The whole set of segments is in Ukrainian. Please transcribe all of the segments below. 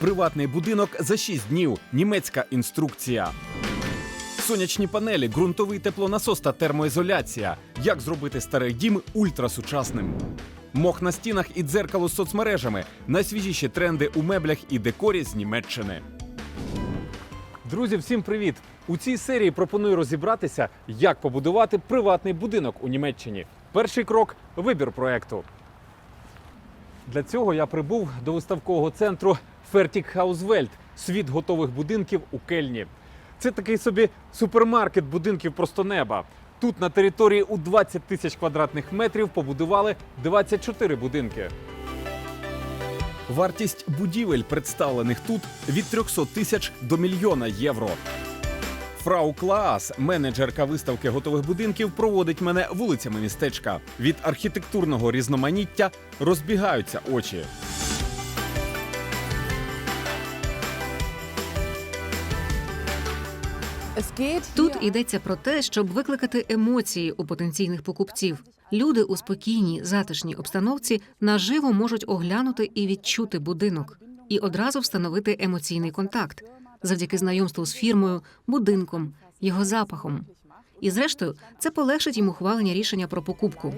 Приватний будинок за 6 днів. Німецька інструкція. Сонячні панелі, ґрунтовий теплонасос та термоізоляція. Як зробити старий дім ультрасучасним. Мох на стінах і дзеркало з соцмережами. Найсвіжіші тренди у меблях і декорі з Німеччини. Друзі, всім привіт! У цій серії пропоную розібратися, як побудувати приватний будинок у Німеччині. Перший крок вибір проекту. Для цього я прибув до виставкового центру Fertighauswelt – світ готових будинків у Кельні. Це такий собі супермаркет будинків просто неба. Тут на території у 20 тисяч квадратних метрів побудували 24 будинки. Вартість будівель, представлених тут, від 300 тисяч до мільйона євро. Фрау Клаас, менеджерка виставки готових будинків, проводить мене вулицями містечка. Від архітектурного різноманіття розбігаються очі. Тут йдеться про те, щоб викликати емоції у потенційних покупців. Люди у спокійній, затишній обстановці наживо можуть оглянути і відчути будинок, і одразу встановити емоційний контакт завдяки знайомству з фірмою, будинком, його запахом. І зрештою, це полегшить їм ухвалення рішення про покупку.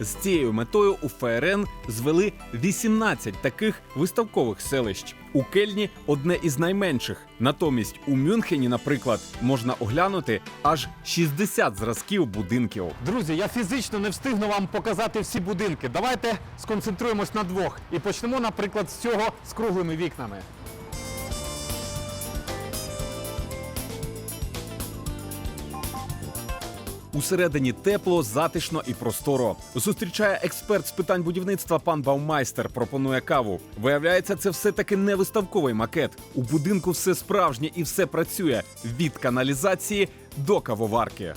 З цією метою у ФРН звели 18 таких виставкових селищ. У Кельні одне із найменших. Натомість у Мюнхені, наприклад, можна оглянути аж 60 зразків будинків. Друзі, я фізично не встигну вам показати всі будинки. Давайте сконцентруємось на двох і почнемо, наприклад, з цього з круглими вікнами. Усередині тепло, затишно і просторо. Зустрічає експерт з питань будівництва пан Баумайстер. Пропонує каву. Виявляється, це все таки не виставковий макет. У будинку все справжнє і все працює від каналізації до кавоварки.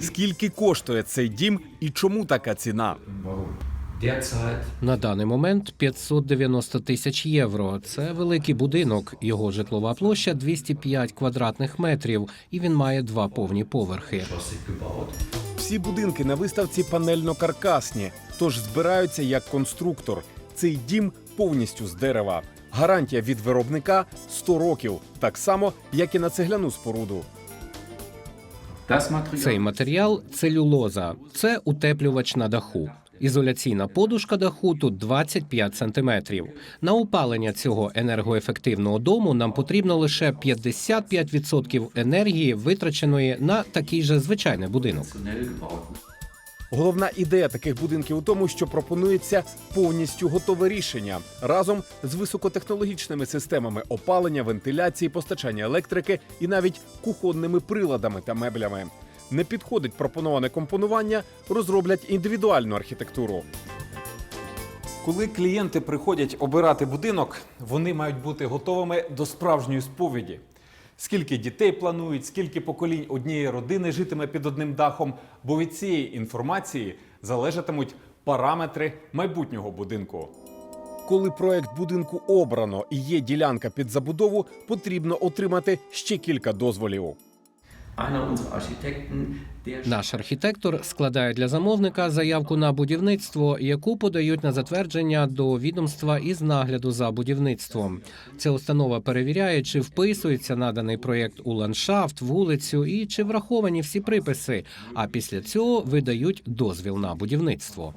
Скільки коштує цей дім і чому така ціна? На даний момент 590 тисяч євро. Це великий будинок. Його житлова площа 205 квадратних метрів, і він має два повні поверхи. Всі будинки на виставці панельно-каркасні, тож збираються як конструктор. Цей дім повністю з дерева. Гарантія від виробника 100 років, так само, як і на цегляну споруду. Цей матеріал целюлоза. Це утеплювач на даху. Ізоляційна подушка даху тут 25 сантиметрів. На опалення цього енергоефективного дому нам потрібно лише 55% енергії, витраченої на такий же звичайний будинок. Головна ідея таких будинків у тому, що пропонується повністю готове рішення разом з високотехнологічними системами опалення, вентиляції, постачання електрики і навіть кухонними приладами та меблями. Не підходить пропоноване компонування, розроблять індивідуальну архітектуру. Коли клієнти приходять обирати будинок, вони мають бути готовими до справжньої сповіді. Скільки дітей планують, скільки поколінь однієї родини житиме під одним дахом, бо від цієї інформації залежатимуть параметри майбутнього будинку. Коли проект будинку обрано і є ділянка під забудову, потрібно отримати ще кілька дозволів. Наш архітектор складає для замовника заявку на будівництво, яку подають на затвердження до відомства із нагляду за будівництвом. Ця установа перевіряє, чи вписується наданий проєкт у ландшафт, вулицю і чи враховані всі приписи. А після цього видають дозвіл на будівництво.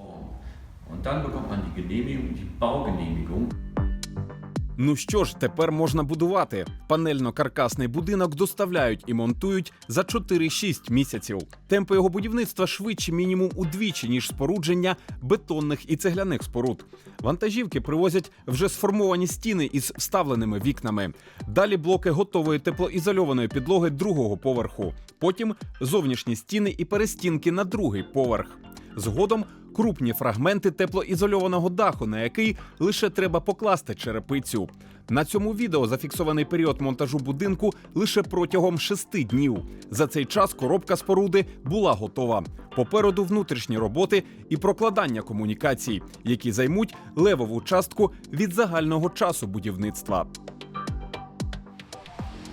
Ну що ж, тепер можна будувати. Панельно-каркасний будинок доставляють і монтують за 4-6 місяців. Темпи його будівництва швидші мінімум удвічі, ніж спорудження бетонних і цегляних споруд. Вантажівки привозять вже сформовані стіни із вставленими вікнами. Далі блоки готової теплоізольованої підлоги другого поверху. Потім зовнішні стіни і перестінки на другий поверх. Згодом крупні фрагменти теплоізольованого даху, на який лише треба покласти черепицю. На цьому відео зафіксований період монтажу будинку лише протягом шести днів. За цей час коробка споруди була готова. Попереду внутрішні роботи і прокладання комунікацій, які займуть левову частку від загального часу будівництва.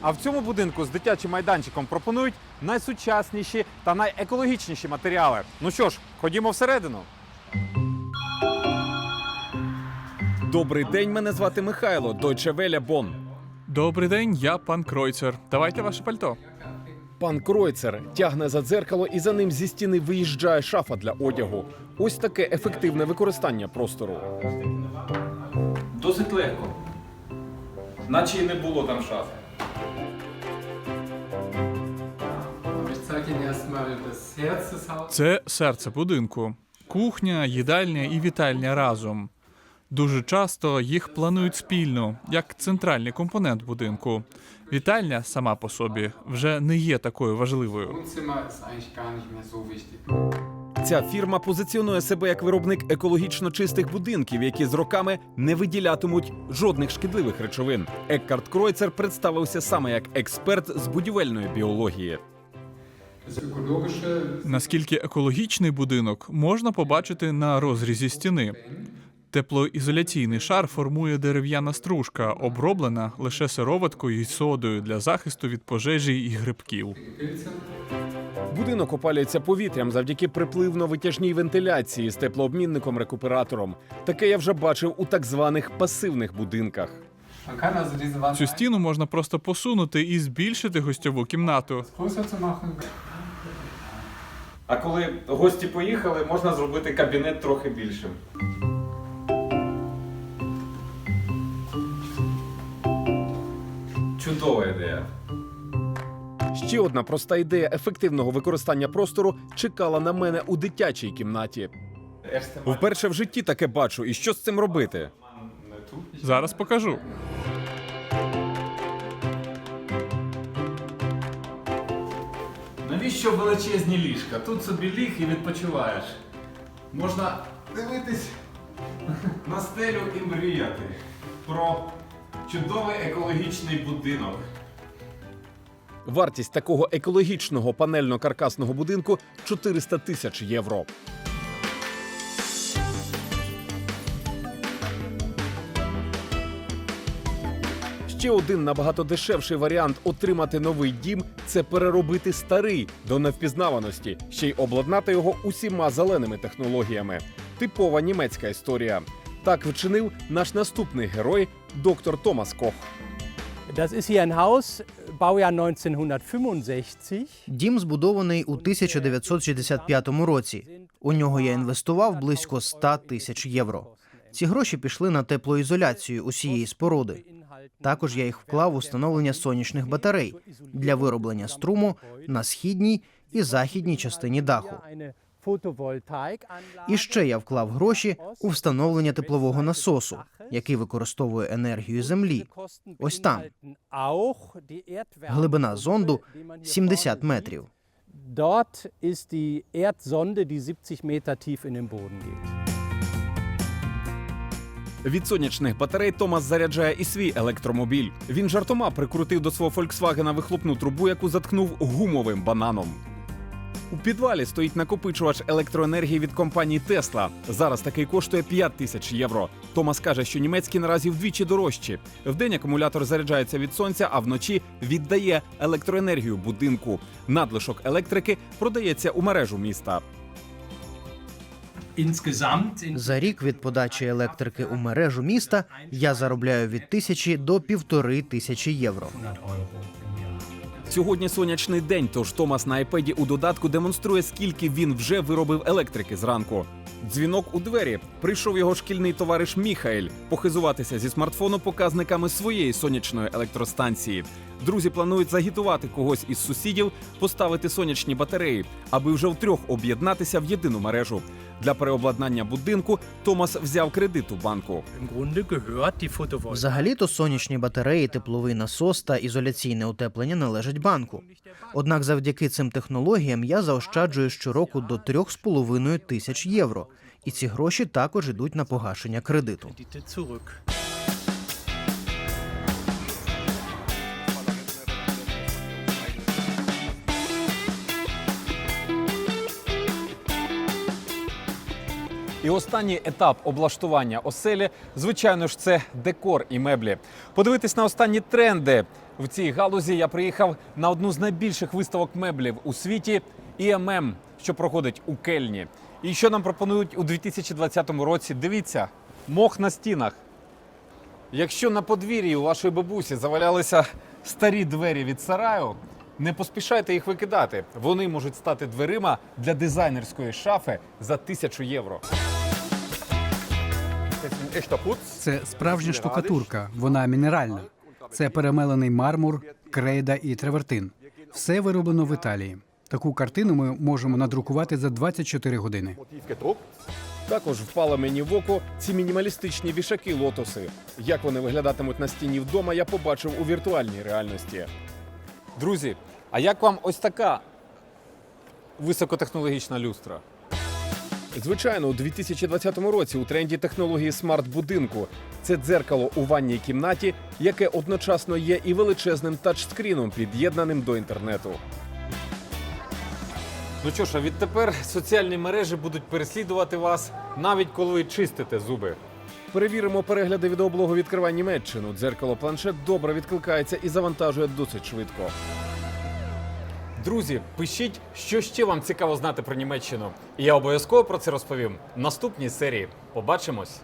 А в цьому будинку з дитячим майданчиком пропонують найсучасніші та найекологічніші матеріали. Ну що ж, ходімо всередину. Добрий день, мене звати Михайло, Deutsche Welle Bonn. Добрий день, я пан Кройцер. Давайте ваше пальто. Пан Кройцер тягне за дзеркало і за ним зі стіни виїжджає шафа для одягу. Ось таке ефективне використання простору. Досить легко. Наче й не було там шафи. Це серце будинку. Кухня, їдальня і вітальня разом. Дуже часто їх планують спільно, як центральний компонент будинку. Вітальня сама по собі вже не є такою важливою. Ця фірма позиціонує себе як виробник екологічно чистих будинків, які з роками не виділятимуть жодних шкідливих речовин. Еккарт Кройцер представився саме як експерт з будівельної біології. Наскільки екологічний будинок можна побачити на розрізі стіни. Теплоізоляційний шар формує дерев'яна стружка, оброблена лише сироваткою і содою для захисту від пожежі і грибків. Будинок опалюється повітрям завдяки припливно-витяжній вентиляції з теплообмінником-рекуператором. Таке я вже бачив у так званих пасивних будинках. Цю стіну можна просто посунути і збільшити гостьову кімнату. А коли гості поїхали, можна зробити кабінет трохи більшим. Чудова ідея. Ще одна проста ідея ефективного використання простору чекала на мене у дитячій кімнаті. Вперше в житті таке бачу, і що з цим робити? Зараз покажу. Навіщо величезні ліжка? Тут собі ліг і відпочиваєш. Можна дивитись на стелю і мріяти про чудовий екологічний будинок. Вартість такого екологічного панельно-каркасного будинку 400 тисяч євро. Ще один набагато дешевший варіант отримати новий дім це переробити старий до невпізнаваності, ще й обладнати його усіма зеленими технологіями. Типова німецька історія. Так вчинив наш наступний герой, доктор Томас Кох. Das ist hier ein Haus, Baujahr 1965. Дім збудований у 1965 році. У нього я інвестував близько 100 тисяч євро. Ці гроші пішли на теплоізоляцію усієї споруди. Також я їх вклав у встановлення сонячних батарей для вироблення струму на східній і західній частині даху. І ще я вклав гроші у встановлення теплового насосу, який використовує енергію землі. Ось там. Глибина зонду 70 метрів. Dort ist die Erdsonde, die 70 Meter tief in den Boden geht. Від сонячних батарей Томас заряджає і свій електромобіль. Він жартома прикрутив до свого Фольксвагена вихлопну трубу, яку заткнув гумовим бананом. У підвалі стоїть накопичувач електроенергії від компанії Тесла. Зараз такий коштує 5 тисяч євро. Томас каже, що німецькі наразі вдвічі дорожчі. Вдень акумулятор заряджається від сонця, а вночі віддає електроенергію будинку. Надлишок електрики продається у мережу міста. За рік від подачі електрики у мережу міста я заробляю від тисячі до півтори тисячі євро. Сьогодні сонячний день, тож Томас на айпеді у додатку демонструє, скільки він вже виробив електрики зранку. Дзвінок у двері. Прийшов його шкільний товариш Міхаель похизуватися зі смартфону показниками своєї сонячної електростанції. Друзі планують загітувати когось із сусідів, поставити сонячні батареї, аби вже втрьох об'єднатися в єдину мережу. Для переобладнання будинку Томас взяв кредит у банку. Взагалі-то сонячні батареї, тепловий насос та ізоляційне утеплення належать банку. Однак завдяки цим технологіям я заощаджую щороку до 3,5 тисяч євро. І ці гроші також йдуть на погашення кредиту. І останній етап облаштування оселі, звичайно ж, це декор і меблі. Подивитись на останні тренди в цій галузі. Я приїхав на одну з найбільших виставок меблів у світі IMM, що проходить у Кельні. І що нам пропонують у 2020 році? Дивіться, мох на стінах. Якщо на подвір'ї у вашої бабусі завалялися старі двері від сараю, не поспішайте їх викидати. Вони можуть стати дверима для дизайнерської шафи за тисячу євро. Це справжня штукатурка, вона мінеральна. Це перемелений мармур, крейда і тревертин. Все вироблено в Італії. Таку картину ми можемо надрукувати за 24 години. Також впало мені в око ці мінімалістичні вішаки лотоси. Як вони виглядатимуть на стіні вдома, я побачив у віртуальній реальності. Друзі, а як вам ось така високотехнологічна люстра? Звичайно, у 2020 році у тренді технології смарт-будинку це дзеркало у ванній кімнаті, яке одночасно є і величезним тачскріном, під'єднаним до інтернету. Ну що ж, а відтепер соціальні мережі будуть переслідувати вас навіть коли ви чистите зуби. Перевіримо перегляди відеоблогу «Відкривай Німеччину». Дзеркало планшет добре відкликається і завантажує досить швидко. Друзі, пишіть, що ще вам цікаво знати про Німеччину. І я обов'язково про це розповім в наступній серії. Побачимось!